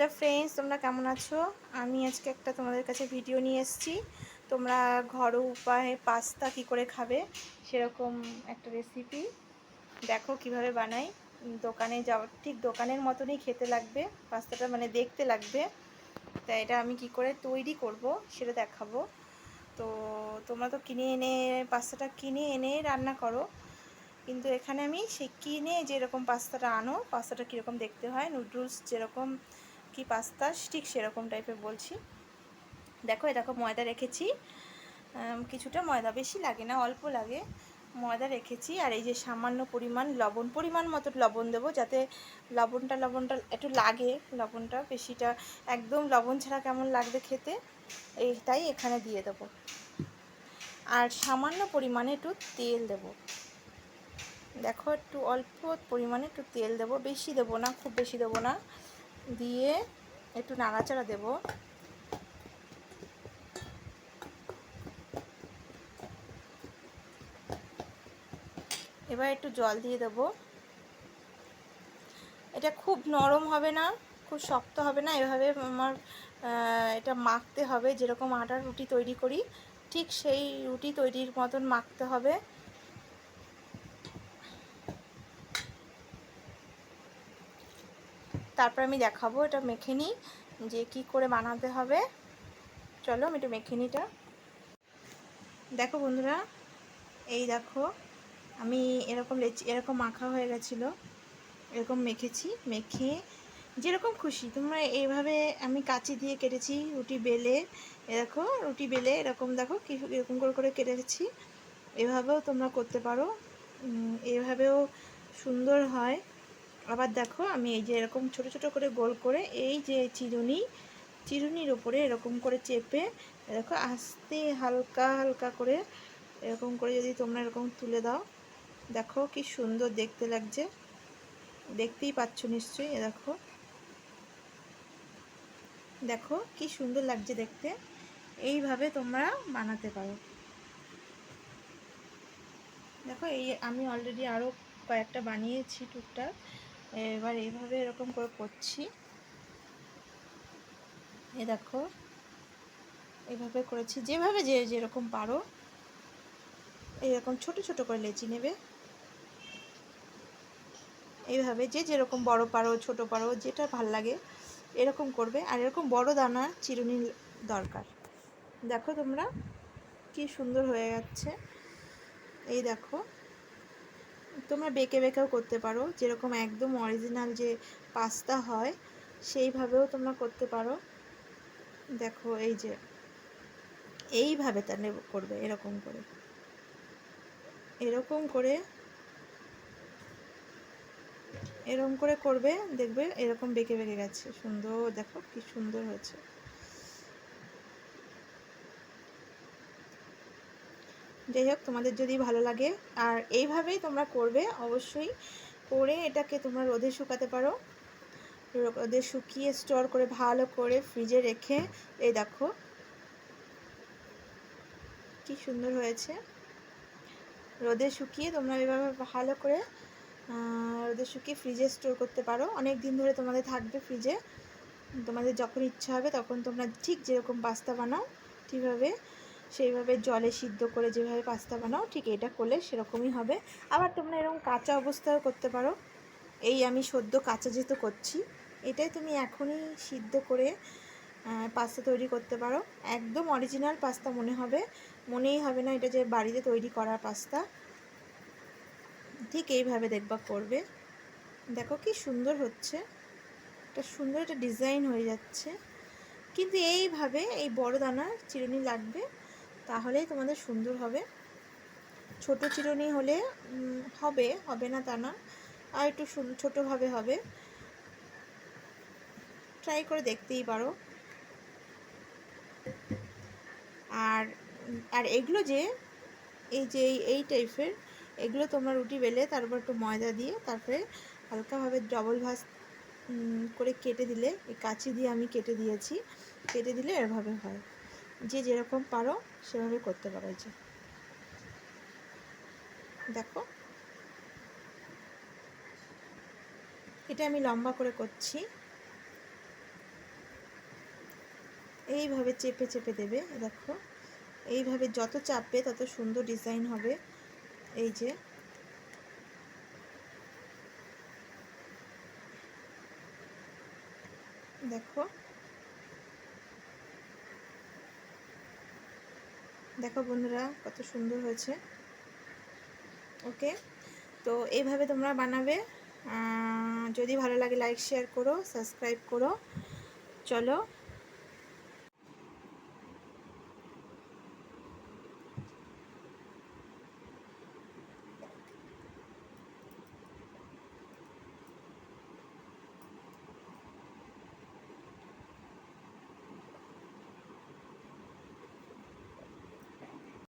Hello friends, তোমরা কেমন আছো? আমি আজকে একটা তোমাদের কাছে ভিডিও নিয়ে এসেছি। তোমরা ঘরোয়া উপায়ে পাস্তা কি করে খাবে সেরকম একটা রেসিপি দেখো কীভাবে বানাই। দোকানে যাওয়ার ঠিক দোকানের মতনই খেতে লাগবে, পাস্তাটা মানে দেখতে লাগবে। তাই এটা আমি কি করে তৈরি করব সেটা দেখাবো। তো তোমরা তো কিনে এনে, পাস্তাটা কিনে এনে রান্না করো। কিন্তু এখানে আমি সেই কিনে যেরকম পাস্তাটা আনো, পাস্তাটা কীরকম দেখতে হয়, নুডলস যেরকম কি পাস্তা? ঠিক সেরকম টাইপের বলছি। দেখো এ দেখো, ময়দা রেখেছি। কিছুটা ময়দা, বেশি লাগে না, অল্প লাগে। ময়দা রেখেছি, আর এই যে সামান্য পরিমাণ লবণ, পরিমাণ মতো লবণ দেবো যাতে লবণটা লবণটা একটু লাগে। লবণটা বেশিটা, একদম লবণ ছাড়া কেমন লাগবে খেতে? এই তাই এখানে দিয়ে দেবো। আর সামান্য পরিমাণে একটু তেল দেবো। দেখো, একটু অল্প পরিমাণে একটু তেল দেবো। বেশি দেবো না, খুব বেশি দেবো না। দিয়ে একটু নাড়াচাড়া দেব। এবার একটু জল দিয়ে দেব। এটা খুব নরম হবে না, খুব শক্ত হবে না। এভাবে আমার এটা মাখতে হবে। যেরকম আটার রুটি তৈরি করি, ঠিক সেই রুটি তৈরির মতন মাখতে হবে। তারপর আমি দেখাবো, এটা মেখে নিই, যে কি করে বানাতে হবে। চলো আমি একটু মেখে নিটা দেখো বন্ধুরা, এই দেখো, আমি এরকম লেচি, এরকম মাখা হয়ে গেছিল, এরকম মেখেছি, মেখে যেরকম খুশি। তোমরা এইভাবে আমি কাচি দিয়ে কেটেছি রুটি বেলে দেখো, রুটি বেলে এরকম দেখো, কি, এরকম করে করে কেটেছি। এভাবেও তোমরা করতে পারো। এভাবেও সুন্দর হয়। আবার দেখো আমি এই যে এরকম ছোট ছোট করে গোল করে এই যে চিরুনি, চিরুনির ওপরে এরকম করে চেপে দেখো আস্তে হালকা হালকা করে এরকম করে যদি তোমরা এরকম তুলে দাও। দেখো কি সুন্দর দেখতে লাগছে। দেখতেই পাচ্ছ নিশ্চয়ই দেখো। দেখো কি সুন্দর লাগছে দেখতে। এইভাবে তোমরা বানাতে পারো। দেখো এই আমি অলরেডি আরও কয়েকটা বানিয়েছি টুকটাক। এবার এইভাবে এরকম করে করছি। এ দেখো এভাবে করেছি। যেভাবে যে যেরকম পারো এরকম ছোট ছোট করে লেচি নেবে। এইভাবে যে যেরকম বড় পারো, ছোট পারো, যেটা ভালো লাগে, এরকম করবে। আর এরকম বড় দানা চিরুনি দরকার। দেখো তোমরা, কি সুন্দর হয়ে যাচ্ছে। এই দেখো তোমরা বেঁকে বেঁকেও করতে পারো। যেরকম একদম অরিজিনাল যে পাস্তা হয়, সেইভাবেও তোমরা করতে পারো। দেখো, এই যে, এইভাবে তাহলে করবে এরকম করে। এরকম করে এরকম করে করবে, দেখবে এরকম বেঁকে বেঁকে গেছে। সুন্দর, দেখো কি সুন্দর হয়েছে। যাই হোক, তোমাদের যদি ভালো লাগে, আর এইভাবেই তোমরা করবে, অবশ্যই করে এটাকে তোমরা রোদে শুকাতে পারো। রোদে শুকিয়ে স্টোর করে ভালো করে ফ্রিজে রেখে, এই দেখো। কি সুন্দর হয়েছে। রোদে শুকিয়ে তোমরা এভাবে ভালো করে রোদে শুকিয়ে ফ্রিজে স্টোর করতে পারো। অনেক দিন ধরে তোমাদের থাকবে ফ্রিজে। তোমাদের যখন ইচ্ছা হবে তখন তোমরা ঠিক যেরকম পাস্তা বানাও ঠিকভাবে সেইভাবে জলে সিদ্ধ করে যেভাবে পাস্তা বানাও, ঠিক এটা করলে সেরকমই হবে। আবার তোমরা এরকম কাঁচা অবস্থায় করতে পারো। এই আমি সদ্য কাঁচা যেহেতু করছি, এটাই তুমি এখনই সিদ্ধ করে পাস্তা তৈরি করতে পারো। একদম অরিজিনাল পাস্তা মনে হবে, মনেই হবে না এটা যে বাড়িতে তৈরি করা পাস্তা। ঠিক এইভাবে দেখবা করবে। দেখো কি সুন্দর হচ্ছে। একটা সুন্দর একটা ডিজাইন হয়ে যাচ্ছে। কিন্তু এইভাবে এই বড় দানার চিরুনি লাগবে। তাহলেই তোমাদের সুন্দর হবে। ছোট চিরুনি হলে হবে হবে না তা না। আর একটু ছোটোভাবে হবে। ট্রাই করে দেখতেই পারো। আর আর এগুলো যে, এই যে, এই টাইপের এগুলো তোমরা রুটি বেলে, তারপর একটু ময়দা দিয়ে, তারপরে হালকাভাবে ডবল ভাজ করে কেটে দিলে, এই কাঁচি দিয়ে আমি কেটে দিয়েছি। কেটে দিলে এভাবে হয়। যে যেরকম পারো, সেভাবে করতে পারো যে। দেখো। এটা আমি লম্বা করে করছি। এইভাবে চেপে চেপে দেবে, দেখো। এইভাবে যত চাপবে, তত সুন্দর ডিজাইন হবে। এই যে। দেখো। দেখো বন্ধুরা, কত সুন্দর হয়েছে। ওকে, তো এইভাবে তোমরা বানাবে। যদি ভালো লাগে লাইক শেয়ার করো সাবস্ক্রাইব করো। চলো।